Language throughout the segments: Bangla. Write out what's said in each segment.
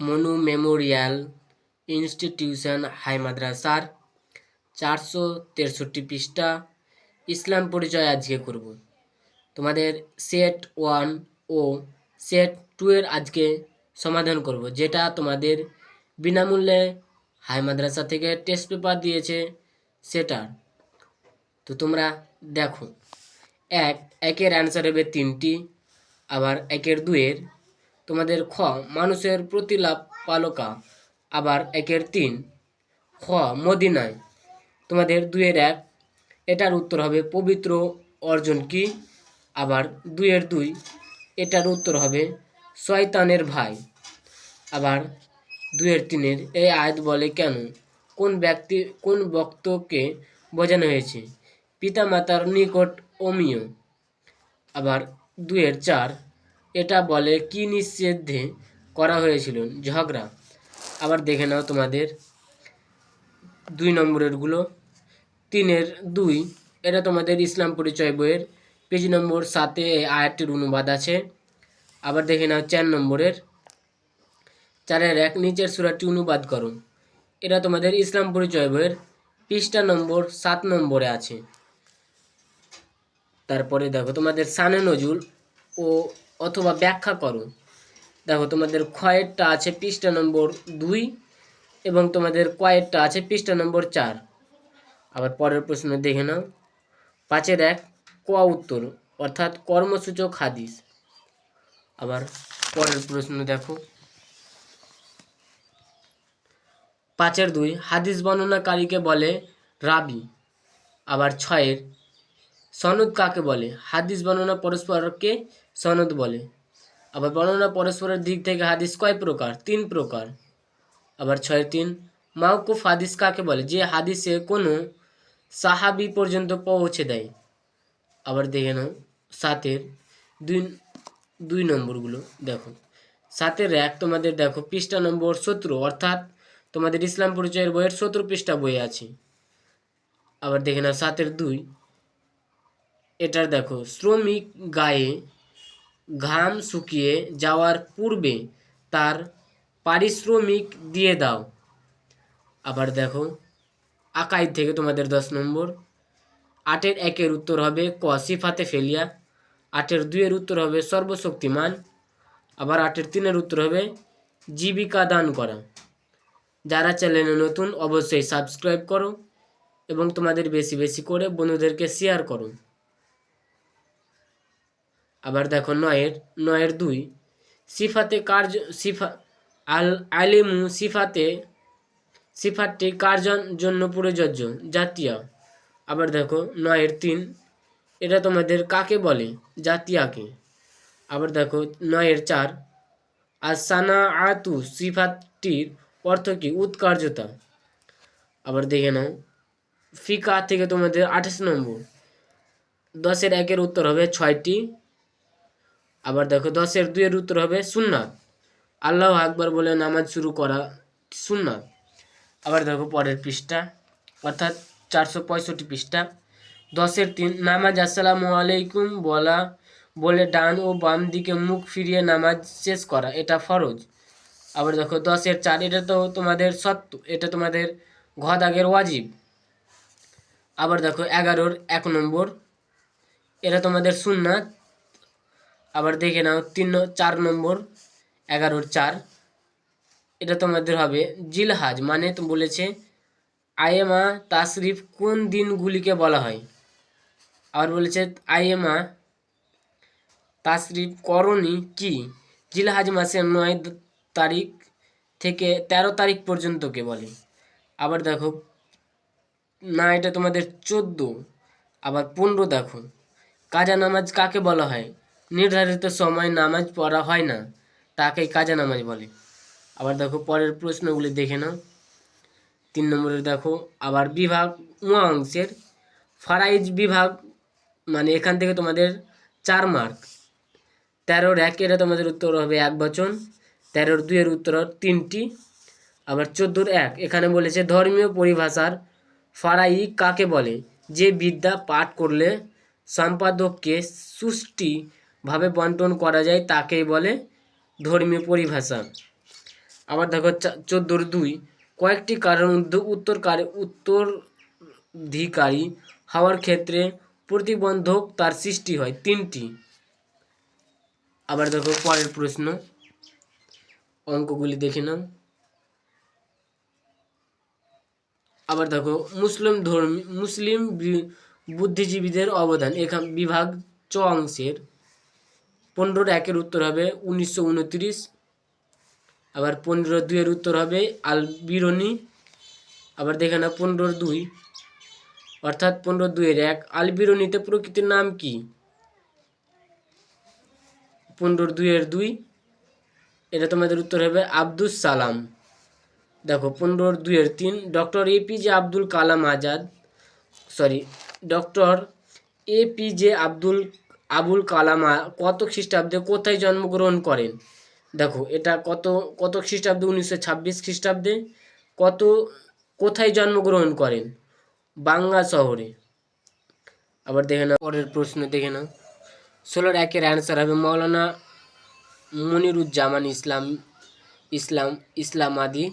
মনু মেমোরিয়াল ইনস্টিটিউশন হাই মাদ্রাসার চারশো তেষট্টি পৃষ্ঠা ইসলাম পরিচয় আজকে করব। তোমাদের সেট ওয়ান ও সেট টু এর আজকে সমাধান করব, যেটা তোমাদের বিনামূল্যে হাই মাদ্রাসা থেকে টেস্ট পেপার দিয়েছে সেটার তো তোমরা দেখো, এক, একের অ্যান্সার হবে তিনটি, আবার একের দুয়ের তোমাদের খ, মানুষের প্রতিলাভ পালকা, আবার একের তিন। খ, মদিনায়, তোমাদের দুয়ের এক। এটার উত্তর হবে পবিত্র অর্জন কি? আবার দুইয়ের দুই। এটার উত্তর হবে শয়তানের ভাই। আবার দুয়ের তিনের এই আয়াত বলে কেন? কোন ব্যক্তি, কোন বক্তকে বোঝানো হয়েছে? পিতামাতার নিকট অমীয়। আবার দুয়ের চার। এটা বলে কি নিষেধে করা হয়েছিল? ঝগড়া। আবার দেখে নাও তোমাদের। দুই নম্বরেরগুলো। তিনের দুই, এটা তোমাদের ইসলাম পরিচয় বইয়ের। পেজ নম্বর সাতে এই আয়াতটির অনুবাদ আছে। আবার দেখে নাও চার নম্বরের। চারের এক, নিচের সুরাটি অনুবাদ করো। এটা তোমাদের ইসলাম পরিচয় বইয়ের। পৃষ্ঠা নম্বর সাত নম্বরে আছে। তারপরে দেখো তোমাদের সানে নজুল ও অথবা ব্যাখ্যা করো। দেখো, তোমাদের ক্ষয়েরটা আছে পৃষ্ঠা নম্বর দুই এবং তোমাদের কয়েরটা আছে পৃষ্ঠা নম্বর চার। আবার পরের প্রশ্ন দেখে নাও। পাঁচের এক, ক উত্তর, অর্থাৎ কর্মসূচক হাদিস। আবার পরের প্রশ্ন দেখো। পাঁচের দুই, হাদিস বর্ণনাকারীকে বলে রাবি। আবার ছয়ের, সনদ কাকে বলে? হাদিস বর্ণনা পরস্পরকে সনদ বলে। আবার বর্ণনা পরস্পরের দিক থেকে হাদিস কয় প্রকার? তিন প্রকার। আবার ছয় তিন মাউকুফ হাদিস কাকে বলে? যে হাদিসে কোনো সাহাবি পর্যন্ত পৌঁছে দেয়। আবার দেখে নাও, সাতের দুই দুই নম্বরগুলো দেখো। সাতের এক, তোমাদের দেখো পৃষ্ঠা নম্বর সতেরো, অর্থাৎ তোমাদের ইসলাম পরিচয়ের বইয়ের সতেরো পৃষ্ঠা বই আছে। আবার দেখে নাও, সাতের দুই, এটার দেখো, শ্রমিক গায়ে ঘাম শুকিয়ে যাওয়ার পূর্বে তার পারিশ্রমিক দিয়ে দাও। আবার দেখো, আকাই থেকে তোমাদের দশ নম্বর। আটের একের উত্তর হবে ক, সিফাতে ফেলিয়া। আটের দুইয়ের উত্তর হবে সর্বশক্তিমান। আবার আটের তিনের উত্তর হবে জীবিকা দান করা। যারা চ্যানেলে নতুন, অবশ্যই সাবস্ক্রাইব করো এবং তোমাদের বেশি বেশি করে বন্ধুদেরকে শেয়ার করো। আবার দেখো নয়ের নয়ের দুই। সিফাতে কার্য সিফা, আল, আলিমু সিফাতে, সিফাতটি কার্জন জন্য প্রযোজ্য? জাতীয়। আবার দেখো নয়ের তিন। এটা তোমাদের কাকে বলে? জাতিয়াকে। আবার দেখো নয়ের চার। আর সানা আতু সিফাতটির অর্থ কি? উৎকার্যতা। আবার দেখে নাও। ফিকা থেকে তোমাদের আঠাশ নম্বর। দশের একের উত্তর হবে ছয়টি। আবার দেখো দশের দুইয়ের উত্তর হবে সুন্নাত। আল্লাহ আকবর বলে নামাজ শুরু করা সুন্নাত। আবার দেখো পরের পৃষ্ঠা, অর্থাৎ চারশো পঁয়ষট্টি পৃষ্ঠা। দশের তিন, নামাজ আসসালামু আলাইকুম বলা, বলে ডান ও বাম দিকে মুখ ফিরিয়ে নামাজ শেষ করা, এটা ফরজ। আবার দেখো দশের চার, এটা তো তোমাদের সত্য, এটা তোমাদের ঘদাগের ওয়াজিব। আবার দেখো এগারোর এক নম্বর, এটা তোমাদের সুন্নাত। আবার দেখে নাও, তিন চার নম্বর, এগারোর চার। এটা তোমাদের হবে জিলহাজ মানে তো বলেছে আয়েমা তাশরিফ কোন দিনগুলিকে বলা হয়? আবার বলেছে আয়েমা তাশরিফ করণী কি? জিলহাজ মাসের নয় তারিখ থেকে তেরো তারিখ পর্যন্তকে বলে। আবার দেখো, না, এটা তোমাদের চোদ্দ, আবার পনেরো দেখো। কাজা নামাজ কাকে বলা হয়? নির্ধারিত সময় নামাজ পড়া হয় না, তাকেই কাজা নামাজ বলে। আবার দেখো পরের প্রশ্নগুলি দেখে নাও। তিন নম্বরে দেখো, আবার বিভাগ উয়া অংশের ফারাইজ বিভাগ মানে এখান থেকে তোমাদের চার মার্ক। তেরোর একের তোমাদের উত্তর হবে এক বচন, তেরোর দুইয়ের উত্তর তিনটি, আবার চোদ্দোর এক। এখানে বলেছে ধর্মীয় পরিভাষার ফারাই কাকে বলে? যে বিদ্যা পাঠ করলে সম্পাদককে সুষ্ঠিভাবে বন্টন করা যায় তাকেই বলে ধর্মীয় পরিভাষা। আবার দেখো চোদ্দোর দুই, কয়েকটি কারণ উত্তরকারী উত্তরাধিকারী হওয়ার ক্ষেত্রে প্রতিবন্ধক তার সৃষ্টি হয় তিনটি। আবার দেখো পরের প্রশ্ন, অঙ্কগুলি দেখে নাও। আবার দেখো মুসলিম ধর্মী, মুসলিম বুদ্ধিজীবীদের অবদান, এখান, বিভাগ চ অংশের। পনেরোর একের উত্তর হবে উনিশশো উনত্রিশ, আবার পনেরো দুইয়ের উত্তর হবে আল বিরনি আবার দেখে না পনেরোর দুই। অর্থাৎ পনেরো দুইয়ের এক। আল বিরনিতে প্রকৃতির নাম কি? পনেরোর দুইয়ের দুই। এটা তোমাদের উত্তর হবে আব্দুস সালাম। দেখো পনেরোর দুইয়ের তিন। Doctor APJ Abdul Kalam Azad, sorry, doctor APJ Abdul Abul Kalam কত খ্রিস্টাব্দে কোথায় জন্মগ্রহণ করেন? দেখো, এটা কত কত খ্রিস্টাব্দে? উনিশশো ছাব্বিশ খ্রিস্টাব্দে। কত, কোথায় জন্মগ্রহণ করেন? বাংলা শহরে। আবার দেখে নাও, পরের প্রশ্ন দেখে নাও। ষোলোর একের অ্যান্সার হবে মৌলানা মনিরুজ্জামান ইসলাম ইসলাম ইসলাম আদি।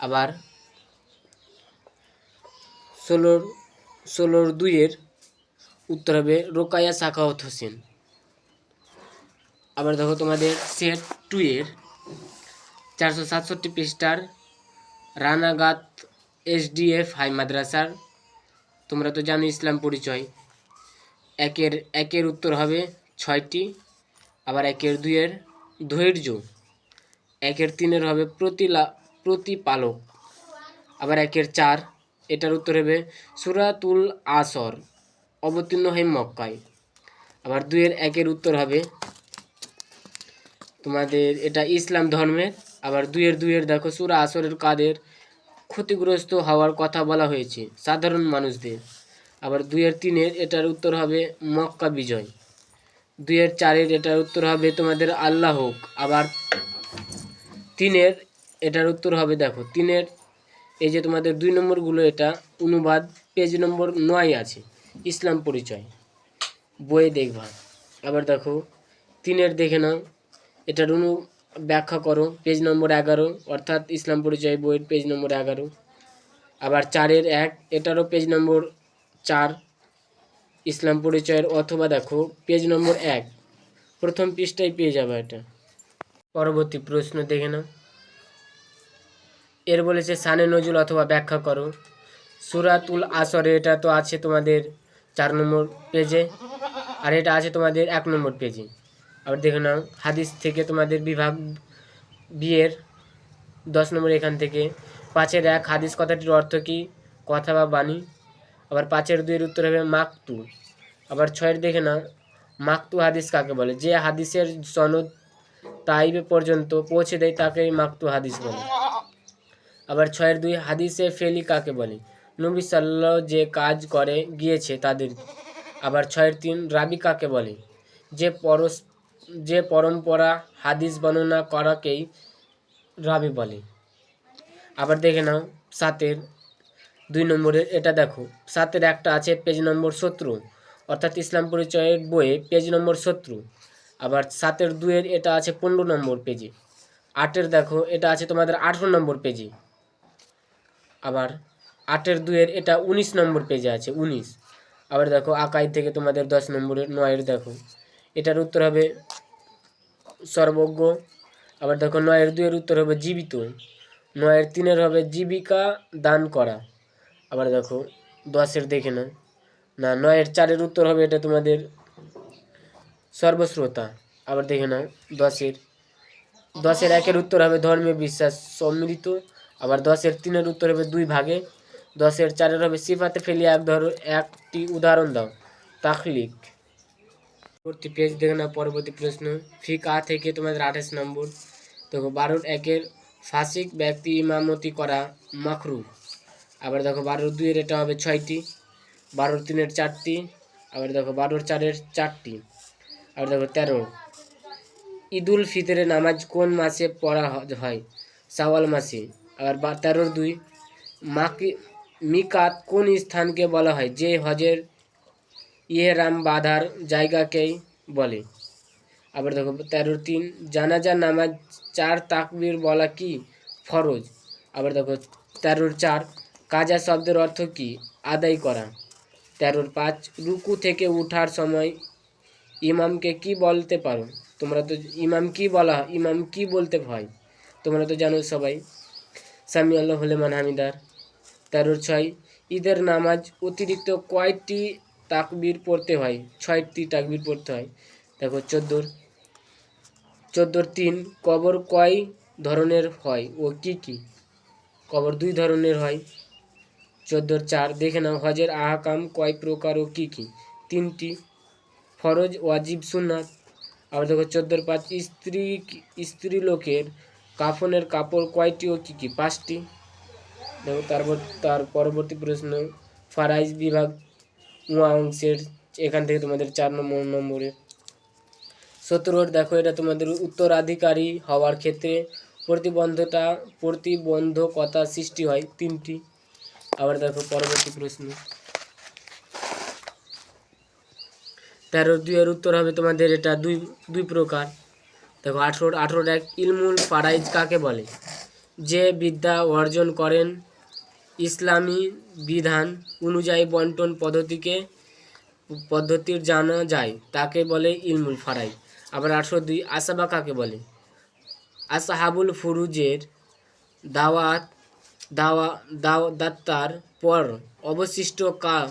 আবার ষোলোর ষোলোর দুইয়ের উত্তর হবে রোকায়া সাখাওয়াত হোসেন। আবার দেখো তোমাদের সেট টু এর চারশো সাতষট্টি পৃষ্ঠার রানাগাত এসডিএফ হাই মাদ্রাসার, তোমরা তো জানো ইসলাম পরিচয়। একের একের উত্তর হবে ছয়টি, আবার একের দুইয়ের ধৈর্য। একের তিনের হবে প্রতিলা, প্রতিপালক। আবার একের চার, এটার উত্তর হবে সুরাতুল আসর। অবতীর্ণ হয় মক্কায়। আবার দুইয়ের একের উত্তর হবে তোমাদের এটা ইসলাম ধর্মের। আবার দুইয়ের দুইয়ের দেখো, সুরা আসরের কাদের ক্ষতিগ্রস্ত হওয়ার কথা বলা হয়েছে, সাধারণ মানুষদের। আবার দুইয়ের তিনের এটার উত্তর হবে মক্কা বিজয়। দুইয়ের চারের এটার উত্তর হবে তোমাদের আল্লাহ হোক। আবার তিনের এটার উত্তর হবে দেখো, তিনের এই যে তোমাদের দুই নম্বরগুলো, এটা অনুবাদ, পেজ নম্বর নয় আছে। ইসলাম পরিচয়। বইয়ে দেখবা। আবার দেখো, তিনের দেখে নাও। এটার অনু ব্যাখ্যা করো পেজ নম্বর এগারো। অর্থাৎ ইসলাম পরিচয় বইয়ের পেজ নম্বর এগারো। আবার চারের এক, এটারও পেজ নম্বর চার। ইসলাম পরিচয়ের অথবা দেখো পেজ নম্বর এক। প্রথম পৃষ্ঠায় পেয়ে যাবে এটা। পরবর্তী প্রশ্ন দেখে নাও। এর বলেছে, সানে নজুল অথবা ব্যাখ্যা করো। সুরাতুল আসরে এটা তো আছে তোমাদের চার নম্বর পেজে আর এটা আছে তোমাদের এক নম্বর পেজে আবার দেখে নাও, হাদিস থেকে তোমাদের বিভাগ বিয়ের দশ নম্বর এখান থেকে। পাঁচের এক, হাদিস কথাটির অর্থ কী? কথা বা বাণী। আবার পাঁচের দুইয়ের উত্তর হবে মাকতু। আবার ছয়ের দেখে না মাকতু হাদিস কাকে বলে? যে হাদিসের সনদ তাইবে পর্যন্ত পৌঁছে দেয় তাকেই মাকতু হাদিস বলে। আবার ছয়ের দুই, হাদিসে ফেলি কাকে বলে? নবী সাল্লাহ যে কাজ করে, গিয়েছে তাদের। আবার ছয়ের তিন রাবি কাকে বলে। যে পরস, যে পরম্পরা হাদিস বর্ণনা করাকেই রাবি বলে। আবার দেখে নাও, সাতের দুই নম্বরের এটা দেখো। সাতের একটা আছে পেজ নম্বর সতেরো, অর্থাৎ ইসলাম পরিচয়ের বইয়ে পেজ নম্বর সতেরো। আবার সাতের দুইয়ের এটা আছে পনেরো নম্বর পেজে। আটের দেখো, এটা আছে তোমাদের আঠেরো নম্বর পেজে। আবার আটের দুইয়ের এটা উনিশ নম্বর পেজে আছে, উনিশ। আবার দেখো, আকাই থেকে তোমাদের দশ নম্বরের নয়ের দেখো। এটার উত্তর হবে সর্বজ্ঞ। আবার দেখো, নয়ের দুইয়ের উত্তর হবে জীবিত। নয়ের তিনের হবে জীবিকা দান করা। আবার দেখো, দশের দেখে না না, নয়ের চারের উত্তর হবে এটা তোমাদের সর্বশ্রোতা। আবার দেখে নাও, দশের। দশের একের উত্তর হবে ধর্মীয় বিশ্বাস সম্মিলিত। আবার দশের তিনের উত্তর হবে দুই ভাগে। দশের চারের হবে সিফাতে ফেলিয়ে এক ধর, একটি উদাহরণ দাও। তাকলিক। পরবর্তী পেজ দেখে নাও, পরবর্তী প্রশ্ন। ফিকা থেকে তোমাদের আঠাশ নম্বর। দেখো বারোর একের ফাসিক ব্যক্তি ইমামতি করা মাখরু আবার দেখো বারোর দুইয়ের এটা হবে ছয়টি। বারোর তিনের চারটি। আবার দেখো বারোর চারের চারটি। আবার দেখো, তেরো। ঈদুল ফিতরের নামাজ কোন মাসে পড়া হয়? সাওয়াল মাসে। আবার তেরোর দুই। মাকি মিকাত কোন স্থানকে বলা হয়, যে হজের ইহেরাম বাঁধার জায়গাকেই বলে? আবার দেখো তেরোর তিন, জানাজা, নামাজ, চার, তাকবীর বলা কি? ফরজ। আবার দেখো, তেরোর চার, কাজা শব্দের অর্থ কি? আদায় করা। তেরোর পাঁচ, রুকু থেকে উঠার সময় ইমামকে কি বলতে পারো? তোমরা তো ইমাম কি বলা ইমাম কি বলতে হয়? তোমরা তো জানো সবাই। সামি আল্লাহ হলেমান হামিদার। তেরোর ছয়। ঈদের নামাজ অতিরিক্ত কয়টি তাকবির পড়তে হয়? ছয়টি তাকবির পড়তে হয়। দেখো, চোদ্দোর চোদ্দোর তিন, কবর কয় ধরনের হয় ও কি কি? কবর দুই ধরনের হয়। চোদ্দোর চার, দেখে নাও, হজের আহকাম কয় প্রকার ও কি কি? তিনটি, ফরজ, ওয়াজিব, সুন্নাত। আবার দেখো, চোদ্দোর পাঁচ, স্ত্রী স্ত্রী লোকের কাফনের কাপড় কয়টি ও কি কি? পাঁচটি। দেখো, তারপর, তার পরবর্তী প্রশ্ন, ফারাইজ বিভাগ অংশের এখান থেকে তোমাদের চার নম্বর নম্বরে। সতেরোর, দেখো, এটা তোমাদের উত্তরাধিকারী হওয়ার ক্ষেত্রে প্রতিবন্ধতা প্রতিবন্ধকতা সৃষ্টি হয় তিনটি। আবার দেখো, পরবর্তী প্রশ্ন। তেরো, দুইয়ের উত্তর হবে তোমাদের এটা দুই দুই প্রকার। দেখো, আঠেরো, আঠেরোর এক, ইলমুল ফারাইজ কাকে বলে? যে বিদ্যা অর্জন করেন ইসলামী বিধান অনুযায়ী বন্টন পদ্ধতিকে, পদ্ধতির জানা যায়, তাকে বলে ইলমুল ফারাই আবার আটশো দুই, আসাবা কাকে বলে? আসাহাবুল ফুরুজের দাওয়াত, দাওয়া দাও দাত্তার পর অবশিষ্ট কা,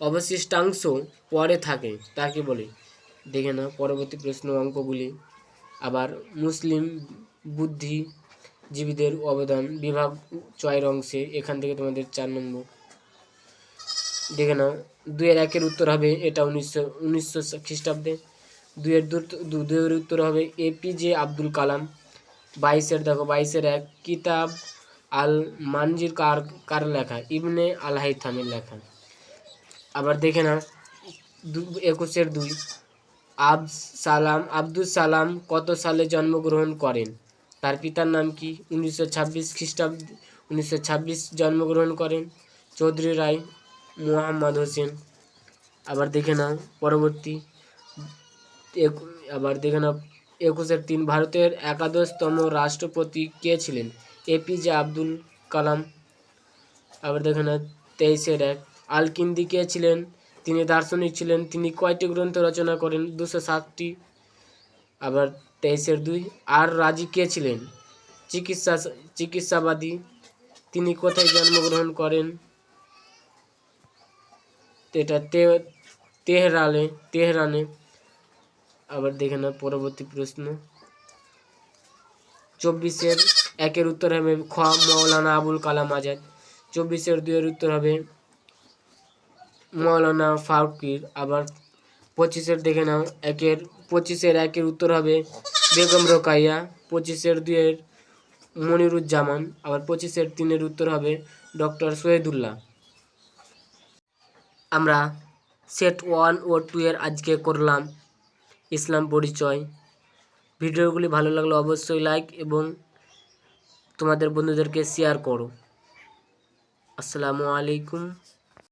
অবশিষ্টাংশ পরে থাকে, তাকে বলে। দেখে না পরবর্তী প্রশ্ন অঙ্কগুলি। আবার মুসলিম বুদ্ধিজীবীদের অবদান বিভাগ ছয়ের অংশে, এখান থেকে তোমাদের চার নম্বর। দেখে নাও, দুইয়ের একের উত্তর হবে এটা উনিশশো উনিশশো খ্রিস্টাব্দে। দুইয়ের দু- দু- দুইয়ের উত্তর হবে এপিজে আব্দুল কালাম বাইশের, দেখো, বাইশের এক কিতাব আল মানজির কার কার লেখা? ইবনে আল হাইথামের লেখা। আবার দেখে না একুশের দুই। আব সালাম আব্দুল সালাম কত সালে জন্মগ্রহণ করেন? তার পিতার নাম কি? উনিশশো ছাব্বিশ খ্রিস্টাব্দ উনিশশো ছাব্বিশ জন্মগ্রহণ করেন চৌধুরী রায় মোহাম্মদ হোসেন। আবার দেখে নাও পরবর্তী আবার দেখে নাও একুশের তিন, ভারতের একাদশতম রাষ্ট্রপতি কে ছিলেন? এপিজে আব্দুল কালাম। আবার দেখে নাও তেইশের এক, আলকিন্দি কে ছিলেন? তিনি দার্শনিক ছিলেন, তিনি কয়টি গ্রন্থ রচনা করেন? দুশো সাতটি। আবার তেইশের দুই। আর রাজি কে ছিলেন? চিকিৎসা, চিকিৎসাবাদী। তিনি কোথায় জন্মগ্রহণ করেন? এটা তেহরানে তেহরানে। আবার দেখে না পরবর্তী প্রশ্ন। চব্বিশের একের উত্তর হবে খ, মৌলানা আবুল কালাম আজাদ। চব্বিশের দুইয়ের উত্তর হবে মৌলানা ফারুকির। আবার পঁচিশের দেখে নাও, একের, পঁচিশের একের উত্তর হবে বেগম রোকাইয়া, পঁচিশের দুইয়ের মনিরুজ্জামান, আবার পঁচিশের তিনের উত্তর হবে ডক্টর শহীদুল্লাহ আমরা সেট ওয়ান ও টু এর আজকে করলাম ইসলাম পরিচয়। ভিডিওগুলি ভালো লাগলে অবশ্যই লাইক এবং তোমাদের বন্ধুদেরকে শেয়ার করো। আসসালামু আলাইকুম।